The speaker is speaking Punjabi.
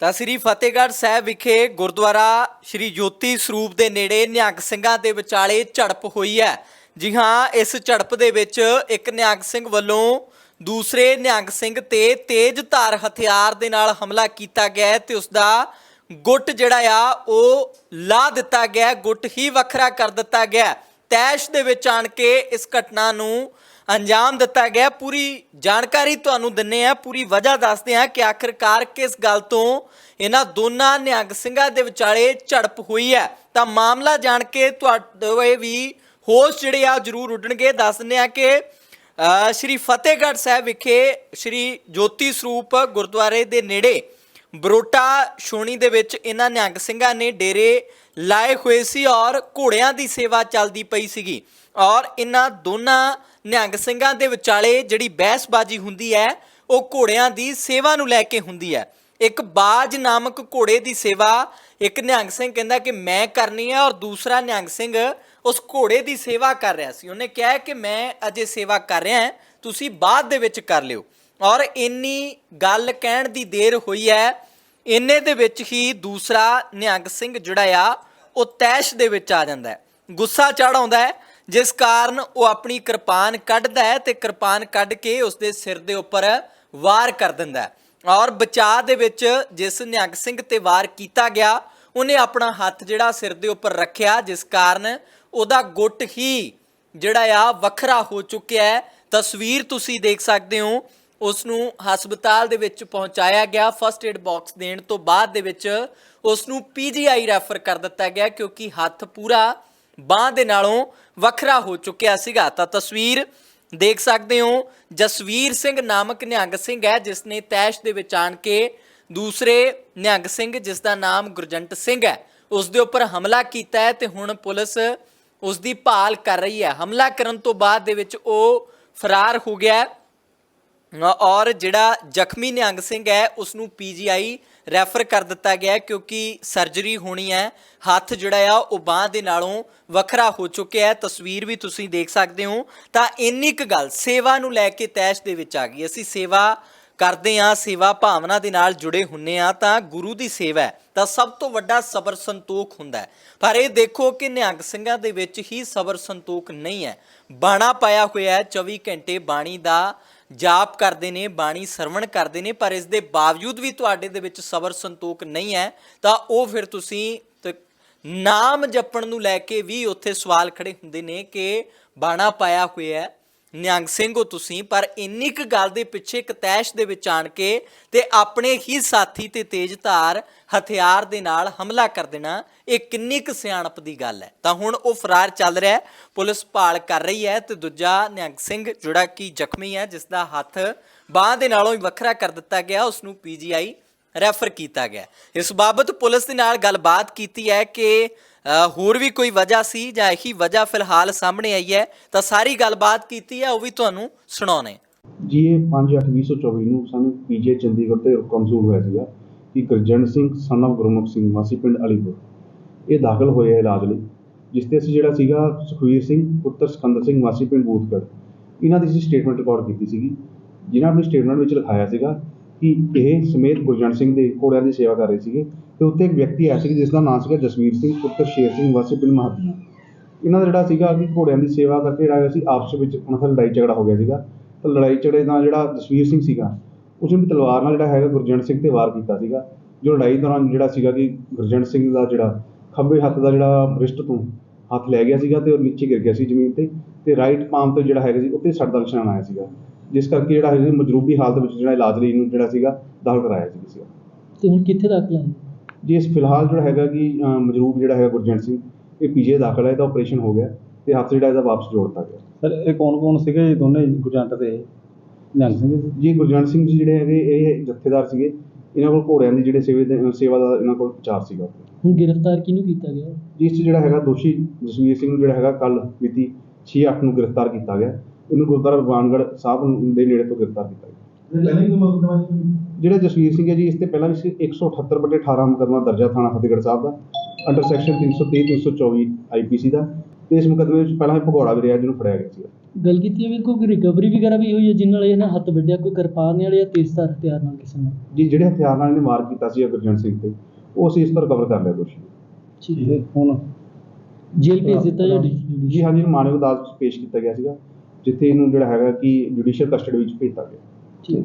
ਤਾਂ ਸ੍ਰੀ ਫਤਿਹਗੜ੍ਹ ਸਾਹਿਬ ਵਿਖੇ ਗੁਰਦੁਆਰਾ ਸ੍ਰੀ ਜੋਤੀ ਸਰੂਪ ਦੇ ਨੇੜੇ ਨਿਹੰਗ ਸਿੰਘਾਂ ਦੇ ਵਿਚਾਲੇ ਝੜਪ ਹੋਈ ਹੈ। ਜੀ ਹਾਂ, ਇਸ ਝੜਪ ਦੇ ਵਿੱਚ ਇੱਕ ਨਿਹੰਗ ਸਿੰਘ ਵੱਲੋਂ ਦੂਸਰੇ ਨਿਹੰਗ ਸਿੰਘ ਤੇ ਤੇਜ਼ ਧਾਰ ਹਥਿਆਰ ਦੇ ਨਾਲ ਹਮਲਾ ਕੀਤਾ ਗਿਆ ਹੈ ਤੇ ਉਸ ਦਾ ਗੁੱਟ ਜਿਹੜਾ ਆ, ਉਹ ਲਾ ਦਿੱਤਾ ਗਿਆ ਗੁੱਟ ਹੀ ਵੱਖਰਾ ਕਰ ਦਿੱਤਾ ਗਿਆ ਤੈਸ਼ ਦੇ ਵਿੱਚ ਆਣ ਕੇ ਇਸ ਘਟਨਾ ਨੂੰ ਅੰਜਾਮ ਦਿੱਤਾ ਗਿਆ। ਪੂਰੀ ਜਾਣਕਾਰੀ ਤੁਹਾਨੂੰ ਦਿੰਨੇ ਆ, ਪੂਰੀ ਵਜ੍ਹਾ ਦੱਸਦੇ ਆ ਕਿ ਆਖਿਰਕਾਰ ਕਿਸ ਗੱਲ ਤੋਂ ਇਹਨਾਂ ਦੋਨਾਂ ਨਿਹੰਗ ਸਿੰਘਾਂ ਦੇ ਵਿਚਾਲੇ ਝੜਪ ਹੋਈ ਹੈ। ਤਾਂ ਮਾਮਲਾ ਜਾਣ ਕੇ ਤੁਹਾਡੇ ਵੀ ਹੋਸ਼ ਜਿਹੜੇ ਆ ਜਰੂਰ ਉੱਡਣਗੇ। ਦੱਸ ਦਿੰਦੇ ਆ ਕਿ ਸ਼੍ਰੀ ਫਤਿਹਗੜ੍ਹ ਸਾਹਿਬ ਵਿਖੇ ਸ਼੍ਰੀ ਜੋਤੀ ਸਰੂਪ ਗੁਰਦੁਆਰੇ ਦੇ ਨੇੜੇ ਬਰੋਟਾ ਛੋਣੀ ਦੇ ਵਿੱਚ ਇਹਨਾਂ ਨਿਹੰਗ ਸਿੰਘਾਂ ਨੇ ਡੇਰੇ ਲਾਏ ਹੋਏ ਸੀ ਔਰ ਘੋੜਿਆਂ ਦੀ ਸੇਵਾ ਚੱਲਦੀ ਪਈ ਸੀਗੀ। ਔਰ ਇਹਨਾਂ ਦੋਨਾਂ ਨਿਹੰਗ ਸਿੰਘਾਂ ਦੇ ਵਿਚਾਲੇ ਜਿਹੜੀ ਬਹਿਸਬਾਜ਼ੀ ਹੁੰਦੀ ਹੈ, ਉਹ ਘੋੜਿਆਂ ਦੀ ਸੇਵਾ ਨੂੰ ਲੈ ਕੇ ਹੁੰਦੀ ਹੈ। ਇੱਕ ਬਾਜ ਨਾਮਕ ਘੋੜੇ ਦੀ ਸੇਵਾ, ਇੱਕ ਨਿਹੰਗ ਸਿੰਘ ਕਹਿੰਦਾ ਕਿ ਮੈਂ ਕਰਨੀ ਹੈ ਔਰ ਦੂਸਰਾ ਨਿਹੰਗ ਸਿੰਘ ਉਸ ਘੋੜੇ ਦੀ ਸੇਵਾ ਕਰ ਰਿਹਾ ਸੀ। ਉਹਨੇ ਕਿਹਾ ਕਿ ਮੈਂ ਅਜੇ ਸੇਵਾ ਕਰ ਰਿਹਾ ਹਾਂ, ਤੁਸੀਂ ਬਾਅਦ ਦੇ ਵਿੱਚ ਕਰ ਲਿਓ। ਔਰ ਇੰਨੀ ਗੱਲ ਕਹਿਣ ਦੀ ਦੇਰ ਹੋਈ ਹੈ, ਇੰਨੇ ਦੇ ਵਿੱਚ ਹੀ ਦੂਸਰਾ ਨਿਹੰਗ ਸਿੰਘ ਜਿਹੜਾ ਆ, ਉਹ ਤੈਸ਼ ਦੇ ਵਿੱਚ ਆ ਜਾਂਦਾ ਹੈ। ਗੁੱਸਾ ਚੜ ਆਉਂਦਾ ਹੈ ਜਿਸ ਕਾਰਨ ਉਹ ਆਪਣੀ ਕਿਰਪਾਨ ਕੱਢਦਾ ਹੈ ਤੇ ਕਿਰਪਾਨ ਕੱਢ ਕੇ ਉਸਦੇ ਸਿਰ ਦੇ ਉੱਪਰ ਵਾਰ ਕਰ ਦਿੰਦਾ ਹੈ। ਔਰ ਬਚਾਅ ਦੇ ਵਿੱਚ ਜਿਸ ਨਿਹੰਗ ਸਿੰਘ ਤੇ ਵਾਰ ਕੀਤਾ ਗਿਆ, ਉਹਨੇ ਆਪਣਾ ਹੱਥ ਜਿਹੜਾ ਸਿਰ ਦੇ ਉੱਪਰ ਰੱਖਿਆ, ਜਿਸ ਕਾਰਨ ਉਹਦਾ ਗੁੱਟ ਹੀ ਜਿਹੜਾ ਆ ਵੱਖਰਾ ਹੋ ਚੁੱਕਿਆ ਹੈ। ਤਸਵੀਰ ਤੁਸੀਂ ਦੇਖ ਸਕਦੇ ਹੋ ਉਸ ਨੂੰ ਹਸਪਤਾਲ ਦੇ ਵਿੱਚ ਪਹੁੰਚਾਇਆ ਗਿਆ। ਫਸਟ ਏਡ ਬਾਕਸ ਦੇਣ ਤੋਂ ਬਾਅਦ ਦੇ ਵਿੱਚ ਉਸ ਨੂੰ ਪੀਜੀਆਈ ਰੈਫਰ ਕਰ ਦਿੱਤਾ ਗਿਆ, ਕਿਉਂਕਿ ਹੱਥ ਪੂਰਾ ਬਾਹ ਦੇ ਨਾਲੋਂ ਵੱਖਰਾ ਹੋ ਚੁੱਕਿਆ ਸੀਗਾ। ਤਾਂ ਤਸਵੀਰ ਦੇਖ ਸਕਦੇ ਹੋ, ਜਸਵੀਰ ਸਿੰਘ ਨਾਮਕ ਨਿਹੰਗ ਸਿੰਘ ਹੈ, ਜਿਸ ਨੇ ਤੈਸ਼ ਦੇ ਵਿੱਚ ਆਣ ਕੇ ਦੂਸਰੇ ਨਿਹੰਗ ਸਿੰਘ, ਜਿਸ ਦਾ ਨਾਮ ਗੁਰਜੰਟ ਸਿੰਘ ਹੈ, ਉਸ ਦੇ ਉੱਪਰ ਹਮਲਾ ਕੀਤਾ ਹੈ ਤੇ ਹੁਣ ਪੁਲਿਸ ਉਸ ਦੀ ਭਾਲ ਕਰ ਰਹੀ ਹੈ। ਹਮਲਾ ਕਰਨ ਤੋਂ ਬਾਅਦ ਦੇ ਵਿੱਚ ਉਹ ਫਰਾਰ ਹੋ ਗਿਆ ਔਰ ਜਿਹੜਾ ਜ਼ਖਮੀ ਨਿਹੰਗ ਸਿੰਘ ਹੈ ਉਸ ਨੂੰ ਪੀਜੀਆਈ ਰੈਫਰ ਕਰ ਦਿੱਤਾ ਗਿਆ ਕਿਉਂਕਿ ਸਰਜਰੀ ਹੋਣੀ ਹੈ, ਹੱਥ ਜਿਹੜਾ ਆ, ਉਹ ਬਾਹ ਦੇ ਨਾਲੋਂ ਵੱਖਰਾ ਹੋ ਚੁੱਕਿਆ ਹੈ। ਤਸਵੀਰ ਵੀ ਤੁਸੀਂ ਦੇਖ ਸਕਦੇ ਹੋ। ਤਾਂ ਇੰਨੀ ਕੁ ਗੱਲ ਸੇਵਾ ਨੂੰ ਲੈ ਕੇ ਤੈਸ਼ ਦੇ ਵਿੱਚ ਆ ਗਈ। ਅਸੀਂ ਸੇਵਾ ਕਰਦੇ ਆ ਸੇਵਾ ਭਾਵਨਾ ਦੇ ਨਾਲ ਜੁੜੇ ਹੁੰਨੇ ਆ ਤਾਂ ਗੁਰੂ ਦੀ ਸੇਵਾ ਹੈ। ਤਾਂ ਸਭ ਤੋਂ ਵੱਡਾ ਸਬਰ ਸੰਤੋਖ ਹੁੰਦਾ ਹੈ। ਪਰ ਇਹ ਦੇਖੋ ਕਿ ਨਿਹੰਗ ਸਿੰਘਾਂ ਦੇ ਵਿੱਚ ਹੀ ਸਬਰ ਸੰਤੋਖ ਨਹੀਂ ਹੈ। ਬਾਣਾ ਪਾਇਆ ਹੋਇਆ ਹੈ 24 ਘੰਟੇ ਬਾਣੀ ਦਾ ਜਾਪ ਕਰਦੇ ਨੇ, ਬਾਣੀ ਸਰਵਣ ਕਰਦੇ ਨੇ, ਪਰ ਇਸ ਦੇ ਬਾਵਜੂਦ ਵੀ ਤੁਹਾਡੇ ਦੇ ਵਿੱਚ ਸਬਰ ਸੰਤੋਖ ਨਹੀਂ ਹੈ, ਤਾਂ ਉਹ ਫਿਰ ਤੁਸੀਂ ਤੇ ਨਾਮ ਜਪਣ ਨੂੰ ਲੈ ਕੇ ਵੀ ਉੱਥੇ ਸਵਾਲ ਖੜੇ ਹੁੰਦੇ ਨੇ ਕਿ ਬਾਣਾ ਪਾਇਆ ਹੋਇਆ ਹੈ। ਨਿਹੰਗ ਸਿੰਘ ਹੋ ਤੁਸੀਂ, ਪਰ ਇੰਨੀ ਕੁ ਗੱਲ ਦੇ ਪਿੱਛੇ ਇੱਕ ਤੈਸ਼ ਦੇ ਵਿੱਚ ਆਣ ਕੇ ਤੇ ਆਪਣੇ ਹੀ ਸਾਥੀ ਤੇ ਤੇਜ਼ ਧਾਰ ਹਥਿਆਰ ਦੇ ਨਾਲ ਹਮਲਾ ਕਰ ਦੇਣਾ, ਇਹ ਕਿੰਨੀ ਕੁ ਸਿਆਣਪ ਦੀ ਗੱਲ ਹੈ। ਤਾਂ ਹੁਣ ਉਹ ਫਰਾਰ ਚੱਲ ਰਿਹਾ ਹੈ, ਪੁਲਿਸ ਭਾਲ ਕਰ ਰਹੀ ਹੈ ਤੇ ਦੂਜਾ ਨਿਹੰਗ ਸਿੰਘ, ਜਿਹੜਾ ਕਿ ਜ਼ਖਮੀ ਹੈ ਜਿਸ ਦਾ ਹੱਥ ਬਾਹ ਦੇ ਨਾਲੋਂ ਹੀ ਵੱਖਰਾ ਕਰ ਦਿੱਤਾ ਗਿਆ ਉਸ ਨੂੰ ਪੀਜੀਆਈ ਰੈਫਰ ਕੀਤਾ ਗਿਆ। ਇਸ ਬਾਬਤ ਪੁਲਿਸ ਦੇ ਨਾਲ ਗੱਲਬਾਤ ਕੀਤੀ ਹੈ ਕਿ ਹੋਰ ਵੀ ਕੋਈ ਵਜ੍ਹਾ ਸੀ ਜਾਂ ਇਹੀ ਵਜ੍ਹਾ ਫਿਲਹਾਲ ਸਾਹਮਣੇ ਆਈ ਹੈ, ਤਾਂ ਸਾਰੀ ਗੱਲਬਾਤ ਕੀਤੀ ਹੈ, ਉਹ ਵੀ ਤੁਹਾਨੂੰ ਸੁਣਾਉਣੇ ਜੀ, ਇਹ 5/8/2024 ਨੂੰ ਸਾਨੂੰ ਪੀਜੇ ਚੰਡੀਗੜ੍ਹ ਤੇ ਕਮਜ਼ੋਰ ਹੋਇਆ ਸੀਗਾ ਕਿ ਗੁਰਜੰਟ ਸਿੰਘ ਸਨ of ਗੁਰਮੁਖ ਸਿੰਘ ਵਾਸੀ ਪਿੰਡ ਅਲੀਪੁਰ, ਇਹ ਦਾਖਲ ਹੋਏ ਆ ਇਲਾਜ ਲਈ, ਜਿਸ ਤੇ ਅਸੀਂ ਜਿਹੜਾ ਸੀਗਾ ਸੁਖਵੀਰ ਸਿੰਘ, ਪੁੱਤਰ ਸਿਕੰਦਰ ਸਿੰਘ ਵਾਸੀ ਪਿੰਡ ਬੂਥਗੜ੍ਹ, ਇਹਨਾਂ ਦੀ ਅਸੀਂ ਸਟੇਟਮੈਂਟ ਰਿਕਾਰਡ ਕੀਤੀ ਸੀਗੀ, ਜਿਨ੍ਹਾਂ ਆਪਣੀ ਸਟੇਟਮੈਂਟ ਵਿੱਚ ਲਿਖਾਇਆ ਸੀਗਾ ਕਿ ਇਹ ਸਮੇਤ ਗੁਰਜੰਟ ਸਿੰਘ ਦੇ ਘੋੜਿਆਂ ਦੀ ਸੇਵਾ ਕਰ ਰਹੇ ਸੀਗੇ ਤੇ ਉੱਥੇ ਇੱਕ ਵਿਅਕਤੀ ਆਇਆ ਸੀ ਜਿਸ ਦਾ ਨਾਮ ਸੀਗਾ ਜਸਵੀਰ ਸਿੰਘ, ਪੁੱਤਰ ਸ਼ੇਰ ਸਿੰਘ, ਵਾਸੀ ਪਿੰਡ ਮਹਾਦੀਆਂ ਇਹਨਾਂ ਦਾ ਜਿਹੜਾ ਸੀਗਾ ਕਿ ਘੋੜਿਆਂ ਦੀ ਸੇਵਾ ਕਰਕੇ ਜਿਹੜਾ ਸੀ, ਆਪਸ ਵਿੱਚ ਉਹਨਾਂ ਦਾ ਲੜਾਈ ਝਗੜਾ ਹੋ ਗਿਆ ਸੀਗਾ। ਤਾਂ ਲੜਾਈ ਝਗੜੇ ਨਾਲ ਜਿਹੜਾ ਜਸਵੀਰ ਸਿੰਘ ਸੀਗਾ, ਉਸ ਵੀ ਤਲਵਾਰ ਨਾਲ ਜਿਹੜਾ ਹੈਗਾ ਗੁਰਜੰਟ ਸਿੰਘ ਤੇ ਵਾਰ ਕੀਤਾ ਸੀਗਾ। ਜੋ ਲੜਾਈ ਦੌਰਾਨ ਜਿਹੜਾ ਸੀਗਾ ਕਿ ਗੁਰਜੰਟ ਸਿੰਘ ਦਾ ਜਿਹੜਾ ਖੱਬੇ ਹੱਥ ਦਾ ਜਿਹੜਾ ਰਿਸਟ ਤੋਂ ਹੱਥ ਲੈ ਗਿਆ ਸੀਗਾ ਤੇ ਉਹ ਨੀਚੇ ਗਿਰ ਗਿਆ ਸੀ ਜ਼ਮੀਨ ਤੇ ਤੇ ਰਾਈਟ ਪਾਮ ਤੇ ਜਿਹੜਾ ਹੈਗਾ ਸੀ, ਉੱਤੇ ਸੱਟ ਦਾ ਨਿਸ਼ਾਨ ਆਇਆ ਸੀਗਾ। ਜਿਸ ਕਰਕੇ ਜਿਹੜਾ ਸੀ ਮਜਰੂਬੀ ਹਾਲਤ ਵਿੱਚ ਜਿਹੜਾ ਇਲਾਜ ਲਈ ਇਹਨੂੰ ਜਿਹੜਾ ਸੀਗਾ ਦਾਖਲ ਕਰਾਇਆ ਸੀ ਕਿਸੇ ਤੇ ਹੁਣ ਕਿੱਥੇ ਦਾਖਲ ਹੈ? ਜੀ ਇਸ ਫਿਲਹਾਲ ਜਿਹੜਾ ਹੈਗਾ ਕਿ ਮਜਰੂਬ ਜਿਹੜਾ ਹੈਗਾ ਗੁਰਜੰਟ ਸਿੰਘ ਇਹ ਪੀਜੇ ਦਾਖਲ ਹੈ ਇਹਦਾ ਆਪਰੇਸ਼ਨ ਹੋ ਗਿਆ ਤੇ ਹੱਥ ਜਿਹੜਾ ਇਹਦਾ ਵਾਪਸ ਜੋੜਤਾ ਗਿਆ। ਸਰ ਇਹ ਕੌਣ ਕੌਣ ਸੀਗੇ ਜੀ? ਦੋਨੇ ਗੁਰਜੰਟ ਤੇ ਨਿਹੰਗ ਸਿੰਘ ਜੀ? ਗੁਰਜੰਟ ਸਿੰਘ ਜੀ ਜਿਹੜੇ ਹੈਗੇ ਇਹ ਜਥੇਦਾਰ ਸੀਗੇ। ਇਹਨਾਂ ਕੋਲ ਘੋੜਿਆਂ ਦੀ ਜਿਹੜੇ ਸੇਵਾ ਦੇ ਸੇਵਾ ਦਾ ਇਹਨਾਂ ਕੋਲ ਵਿਚਾਰ ਸੀਗਾ। ਹੁਣ ਗ੍ਰਿਫਤਾਰ ਕਿਹਨੂੰ ਕੀਤਾ ਗਿਆ? ਜਿਸ 'ਚ ਜਿਹੜਾ ਹੈਗਾ ਦੋਸ਼ੀ ਜਸਵੀਰ ਸਿੰਘ ਨੂੰ ਜਿਹੜਾ ਹੈਗਾ ਕੱਲ ਮਿਤੀ 6/8 ਨੂੰ ਗ੍ਰਿਫਤਾਰ ਕੀਤਾ ਗਿਆ। ਇਹਨੂੰ ਗੁਰਦੁਆਰਾ ਭਗਵਾਨਗੜ੍ਹ ਸਾਹਿਬ ਦੇ ਨੇੜੇ ਤੋਂ ਗ੍ਰਿਫਤਾਰ ਕੀਤਾ ਗਿਆ। ਜਿਹੜਾ ਜਸਵੀਰ ਸਿੰਘ ਹੈ ਜੀ ਇਸ ਤੇ ਪਹਿਲਾਂ ਵੀ ਸੀ 178 ਬਟੇ 18 ਮੁਕੱਦਮਾ ਦਰਜਾ ਥਾਣਾ ਫਤਿਹਗੜ੍ਹ ਸਾਹਿਬ ਦਾ ਅੰਡਰ ਸੈਕਸ਼ਨ 330 324 ਆਈਪੀਸੀ ਦਾ ਤੇ ਇਸ ਮੁਕੱਦਮੇ ਵਿੱਚ ਪਹਿਲਾਂ ਵੀ ਭਗੌੜਾ ਵੀ ਰਿਹਾ ਜਿਹਨੂੰ ਫੜਿਆ ਗਿਆ ਸੀ ਗੱਲ ਕੀਤੀ ਹੈ ਵੀ ਕੋਈ ਰਿਕਵਰੀ ਵਗੈਰਾ ਵੀ ਹੋਈ ਹੈ ਜਿਨ ਨਾਲ ਇਹਨਾਂ ਹੱਥ ਵੱਢਿਆ ਕੋਈ ਕਿਰਪਾਨ ਨਾਲ ਜਾਂ ਤੇਜ਼ਧਾਰ ਹਥਿਆਰ ਨਾਲ ਕਿਸੇ ਨਾਲ? ਜੀ ਜਿਹੜੇ ਹਥਿਆਰ ਨਾਲ ਇਹਨੇ ਵਾਰ ਕੀਤਾ ਸੀ ਗੁਰਜੰਟ ਸਿੰਘ ਤੇ ਉਹ ਅਸੀਂ ਇਸ ਤਰ੍ਹਾਂ ਕਵਰ ਕਰ ਲਿਆ ਦੋਸ਼ੀ ਠੀਕ ਤੇ ਹੁਣ? ਜੇਲ੍ਹ ਭੇਜ ਦਿੱਤਾ ਜਾਂ ਹਾਂਜੀ ਮਾਨਵ ਅਦਾਲਤ ਪੇਸ਼ ਕੀਤਾ ਗਿਆ ਸੀਗਾ। ਜਿੱਥੇ ਇਹਨੂੰ ਜਿਹੜਾ ਹੈਗਾ ਕਿ ਜੁਡੀਸ਼ੀਅਲ ਕਸਟਡੀ ਵਿੱਚ ਭੇਜਤਾ ਗਿਆ। ਠੀਕ।